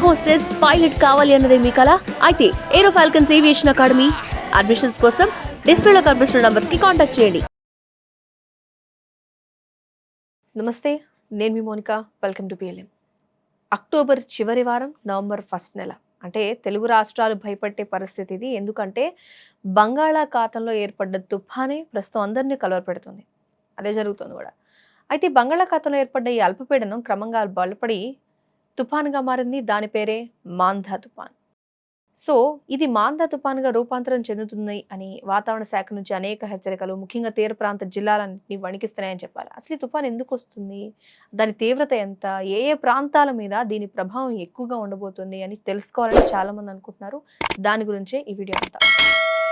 Air hostess pilot కావాలి అన్నదే మీ కల. అయితే Aero Falcons Aviation Academy admissions కోసం డిస్ప్లేలో కనిపిస్తున్న నంబర్స్కి కాంటాక్ట్ చేయండి. నమస్తే నేను మీ Monika. Welcome to PLM. October చివరి వారం నవంబర్ ఫస్ట్ నెల. అంటే తెలుగు రాష్ట్రాలు భయపడే పరిస్థితి ఇది. ఎందుకంటే బంగాళాఖాతంలో ఏర్పడ్డ తుఫానే ప్రస్తుతం అందరినీ కలవరపెడుతుంది. అదే జరుగుతుంది కూడా. అయితే బంగాళాఖాతంలో ఏర్పడ్డ ఈ అల్పపీడనం క్రమంగా బలపడి తుఫాన్గా మారింది. దాని పేరే మాంధా తుఫాన్. సో ఇది మాందా తుఫాన్గా రూపాంతరం చెందుతుంది అని వాతావరణ శాఖ నుంచి అనేక హెచ్చరికలు ముఖ్యంగా తీర ప్రాంత జిల్లాలన్నింటినీ వణికిస్తున్నాయని చెప్పాలి. అసలు ఈ తుఫాన్ ఎందుకు వస్తుంది? దాని తీవ్రత ఎంత? ఏ ఏ ప్రాంతాల మీద దీని ప్రభావం ఎక్కువగా ఉండబోతుంది అని తెలుసుకోవాలని చాలామంది అనుకుంటున్నారు. దాని గురించే ఈ వీడియో అంతా.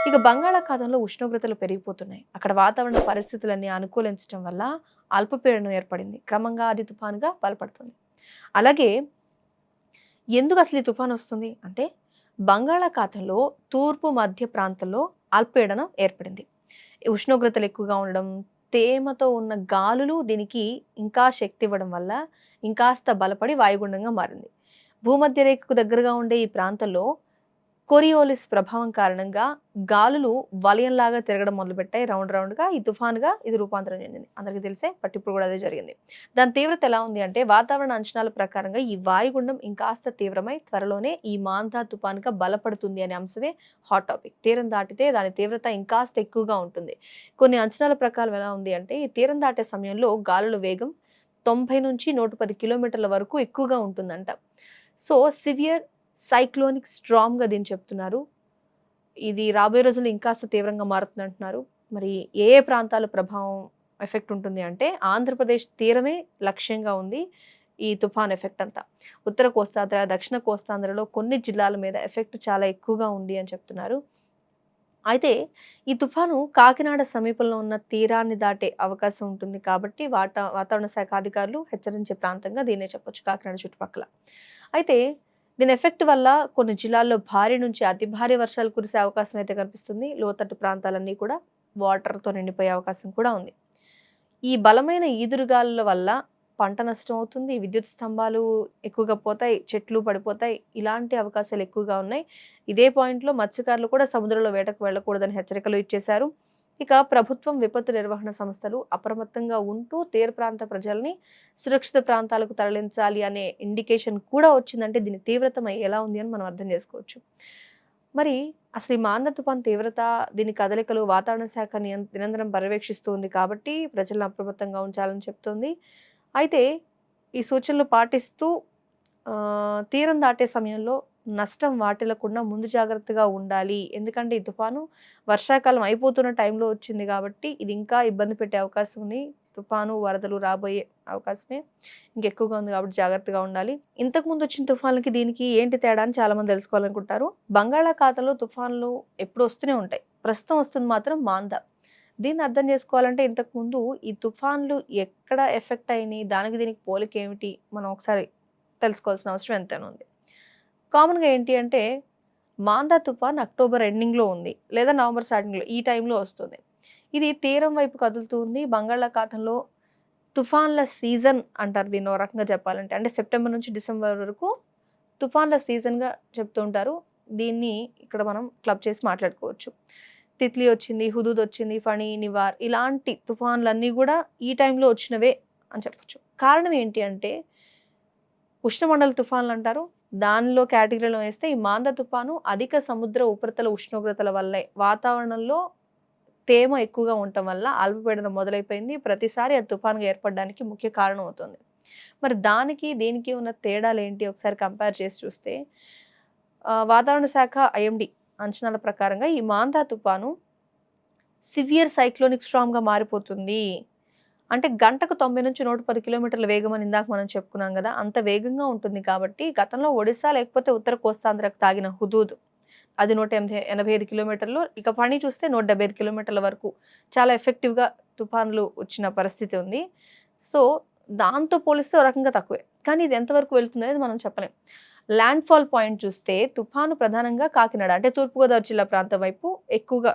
ఇక బంగాళాఖాతంలో ఉష్ణోగ్రతలు పెరిగిపోతున్నాయి. అక్కడ వాతావరణ పరిస్థితులన్నీ అనుకూలించడం వల్ల అల్పపీడనం ఏర్పడింది. క్రమంగా అది తుఫాన్గా బలపడుతుంది. అలాగే ఎందుకు అసలు ఈ తుఫాన్ వస్తుంది అంటే బంగాళాఖాతంలో తూర్పు మధ్య ప్రాంతంలో అల్పపీడనం ఏర్పడింది. ఉష్ణోగ్రతలు ఎక్కువగా ఉండడం తేమతో ఉన్న గాలులు దీనికి ఇంకా శక్తి ఇవ్వడం వల్ల ఇంకాస్త బలపడి వాయుగుండంగా మారింది. భూమధ్య రేఖకు దగ్గరగా ఉండే ఈ ప్రాంతంలో కొరియోలిస్ ప్రభావం కారణంగా గాలులు వలయంలాగా తిరగడం మొదలుపెట్టాయి. రౌండ్ రౌండ్గా ఈ తుఫాన్గా ఇది రూపాంతరం చెందింది. అందరికీ తెలిసే బట్ ఇప్పుడు కూడా అదే జరిగింది. దాని తీవ్రత ఎలా ఉంది అంటే వాతావరణ అంచనాల ప్రకారంగా ఈ వాయుగుండం ఇంకాస్త తీవ్రమై త్వరలోనే ఈ మాంతా తుఫాన్గా బలపడుతుంది అనే అంశమే హాట్ టాపిక్. తీరం దాటితే దాని తీవ్రత ఇంకాస్త ఎక్కువగా ఉంటుంది. కొన్ని అంచనాల ప్రకారం ఎలా ఉంది అంటే ఈ తీరం దాటే సమయంలో గాలుల వేగం తొంభై నుంచి నూట పది కిలోమీటర్ల వరకు ఎక్కువగా ఉంటుందంట. సో సివియర్ సైక్లోనిక్ స్ట్రాంగ్గా దీన్ని చెప్తున్నారు. ఇది రాబోయే రోజుల్లో ఇంకాస్త తీవ్రంగా మారుతుంది అంటున్నారు. మరి ఏ ఏ ప్రాంతాల ప్రభావం ఎఫెక్ట్ ఉంటుంది అంటే ఆంధ్రప్రదేశ్ తీరమే లక్ష్యంగా ఉంది ఈ తుఫాన్ ఎఫెక్ట్ అంతా. ఉత్తర కోస్తాంధ్ర దక్షిణ కోస్తాంధ్రలో కొన్ని జిల్లాల మీద ఎఫెక్ట్ చాలా ఎక్కువగా ఉంది అని చెప్తున్నారు. అయితే ఈ తుఫాను కాకినాడ సమీపంలో ఉన్న తీరాన్ని దాటే అవకాశం ఉంటుంది కాబట్టి వాటా వాతావరణ శాఖ అధికారులు హెచ్చరించే ప్రాంతంగా దీన్నే చెప్పొచ్చు కాకినాడ చుట్టుపక్కల. అయితే దీని ఎఫెక్ట్ వల్ల కొన్ని జిల్లాల్లో భారీ నుంచి అతి భారీ వర్షాలు కురిసే అవకాశం అయితే కనిపిస్తుంది. లోతట్టు ప్రాంతాలన్నీ కూడా వాటర్తో నిండిపోయే అవకాశం కూడా ఉంది. ఈ బలమైన ఈదురుగాలుల వల్ల పంట నష్టం అవుతుంది. విద్యుత్ స్తంభాలు ఎక్కువగా పోతాయి చెట్లు పడిపోతాయి. ఇలాంటి అవకాశాలు ఎక్కువగా ఉన్నాయి. ఇదే పాయింట్లో మత్స్యకారులు కూడా సముద్రంలో వేటకు వెళ్ళకూడదని హెచ్చరికలు ఇచ్చేశారు. ఇక ప్రభుత్వం విపత్తు నిర్వహణ సంస్థలు అప్రమత్తంగా ఉంటూ తీర ప్రాంత ప్రజల్ని సురక్షిత ప్రాంతాలకు తరలించాలి అనే ఇండికేషన్ కూడా వచ్చిందంటే దీని తీవ్రత ఎలా ఉంది అని మనం అర్థం చేసుకోవచ్చు. మరి అసలు ఈ మాంద తుఫాన్ తీవ్రత దీని కదలికలు వాతావరణ శాఖ నిరంతరం పర్యవేక్షిస్తుంది కాబట్టి ప్రజలను అప్రమత్తంగా ఉంచాలని చెప్తోంది. అయితే ఈ సూచనలు పాటిస్తూ తీరం దాటే సమయంలో నష్టం వాటిల్లకుండా ముందు జాగ్రత్తగా ఉండాలి. ఎందుకంటే ఈ తుఫాను వర్షాకాలం అయిపోతున్న టైంలో వచ్చింది కాబట్టి ఇది ఇంకా ఇబ్బంది పెట్టే అవకాశం ఉంది. తుఫాను వరదలు రాబోయే అవకాశమే ఇంకెక్కువగా ఉంది కాబట్టి జాగ్రత్తగా ఉండాలి. ఇంతకుముందు వచ్చిన తుఫాన్లకి దీనికి ఏంటి తేడా అని చాలామంది తెలుసుకోవాలనుకుంటారు. బంగాళాఖాతంలో తుఫాన్లు ఎప్పుడు వస్తూనే ఉంటాయి. ప్రస్తుతం వస్తుంది మాత్రం మాందా. దీన్ని అర్థం చేసుకోవాలంటే ఇంతకుముందు ఈ తుఫాన్లు ఎక్కడ ఎఫెక్ట్ అయినాయి? దానికి దీనికి పోలిక ఏమిటి? మనం ఒకసారి తెలుసుకోవాల్సిన అవసరం ఎంతైనా ఉంది. కామన్గా ఏంటి అంటే మాందా తుఫాన్ అక్టోబర్ ఎండింగ్లో ఉంది లేదా నవంబర్ స్టార్టింగ్లో ఈ టైంలో వస్తుంది. ఇది తీరం వైపు కదులుతూ ఉంది. బంగాళాఖాతంలో తుఫాన్ల సీజన్ అంటారు దీన్ని ఒక రకంగా చెప్పాలంటే. అంటే సెప్టెంబర్ నుంచి డిసెంబర్ వరకు తుఫాన్ల సీజన్గా చెప్తూ ఉంటారు. దీన్ని ఇక్కడ మనం క్లబ్ చేసి మాట్లాడుకోవచ్చు. తిత్లీ వచ్చింది హుదూద్ వచ్చింది ఫణి నివార్ ఇలాంటి తుఫాన్లన్నీ కూడా ఈ టైంలో వచ్చినవే అని చెప్పచ్చు. కారణం ఏంటి అంటే ఉష్ణమండల తుఫాన్లు అంటారు. దానిలో కేటగిరీలో వేస్తే ఈ మాంద తుఫాను అధిక సముద్ర ఉపరితల ఉష్ణోగ్రతల వల్లే వాతావరణంలో తేమ ఎక్కువగా ఉండటం వల్ల అల్పపీడనం మొదలైపోయింది. ప్రతిసారి అది తుఫాన్గా ఏర్పడడానికి ముఖ్య కారణం అవుతుంది. మరి దానికి దీనికి ఉన్న తేడాలు ఏంటి? ఒకసారి కంపేర్ చేసి చూస్తే వాతావరణ శాఖ ఐఎండి అంచనాల ప్రకారంగా ఈ మాందా తుఫాను సివియర్ సైక్లోనిక్ స్ట్రామ్గా మారిపోతుంది. అంటే గంటకు తొంభై నుంచి నూట పది కిలోమీటర్ల వేగం అని ఇందాక మనం చెప్పుకున్నాం కదా అంత వేగంగా ఉంటుంది కాబట్టి గతంలో ఒడిశా లేకపోతే ఉత్తర కోస్తాంధ్రకు తాగిన హుదూద్ అది నూట ఎనభై ఎనభై ఐదు కిలోమీటర్లు. ఇక పని చూస్తే నూట డెబ్బై ఐదు కిలోమీటర్ల వరకు చాలా ఎఫెక్టివ్గా తుఫాన్లు వచ్చిన పరిస్థితి ఉంది. సో దాంతో పోలిస్తే ఒక రకంగా తక్కువే. కానీ ఇది ఎంతవరకు వెళ్తుంది అనేది మనం చెప్పలేం. ల్యాండ్ ఫాల్ పాయింట్ చూస్తే తుఫాను ప్రధానంగా కాకినాడ అంటే తూర్పుగోదావరి జిల్లా ప్రాంతం వైపు ఎక్కువగా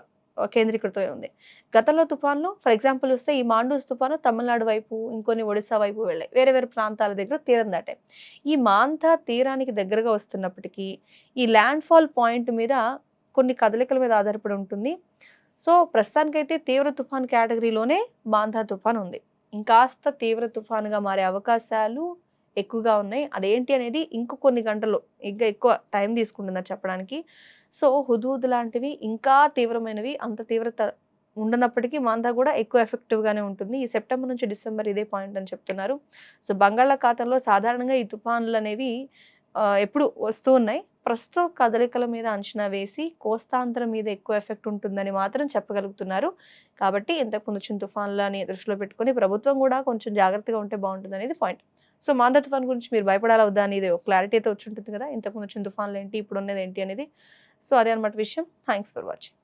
కేంద్రీకృతమై ఉంది. గతంలో తుఫాన్లు ఫర్ ఎగ్జాంపుల్ వస్తే ఈ మాండూస్ తుఫాను తమిళనాడు వైపు ఇంకొన్ని ఒడిశా వైపు వెళ్ళాయి. వేరే వేరే ప్రాంతాల దగ్గర తీరం దాటాయి. ఈ మాంతా తీరానికి దగ్గరగా వస్తున్నప్పటికీ ఈ ల్యాండ్ ఫాల్ పాయింట్ మీద కొన్ని కదలికల మీద ఆధారపడి ఉంటుంది. సో ప్రస్తుతానికైతే తీవ్ర తుఫాన్ కేటగిరీలోనే మాంధా తుఫాన్ ఉంది. ఇంకాస్త తీవ్ర తుఫానుగా మారే అవకాశాలు ఎక్కువగా ఉన్నాయి. అదేంటి అనేది ఇంకో కొన్ని గంటలు ఇంకా ఎక్కువ టైం తీసుకుంటున్నారు చెప్పడానికి. సో హుదూద్ లాంటివి ఇంకా తీవ్రమైనవి అంత తీవ్రత ఉండనప్పటికీ మాందా కూడా ఎక్కువ ఎఫెక్టివ్గానే ఉంటుంది. ఈ సెప్టెంబర్ నుంచి డిసెంబర్ ఇదే పాయింట్ అని చెప్తున్నారు. సో బంగాళాఖాతంలో సాధారణంగా ఈ తుఫాన్లు అనేవి ఎప్పుడు వస్తూ ఉన్నాయి. ప్రస్తుతం కదలికల మీద అంచనా వేసి కోస్తాంధ్ర మీద ఎక్కువ ఎఫెక్ట్ ఉంటుందని మాత్రం చెప్పగలుగుతున్నారు. కాబట్టి ఇంతకుముందు వచ్చిన తుఫాన్లని దృష్టిలో పెట్టుకొని ప్రభుత్వం కూడా కొంచెం జాగ్రత్తగా ఉంటే బాగుంటుంది అనేది పాయింట్. సో మాందా తుఫాన్ గురించి మీరు భయపడాలా వద్దా అనేది ఒక క్లారిటీ అయితే వచ్చి ఉంటుంది కదా? ఇంతకుముందు వచ్చిన తుఫాన్లు ఏంటి? ఇప్పుడు ఉన్నది ఏంటి అనేది? సో అదే అనమాట విషయం. Thanks for watching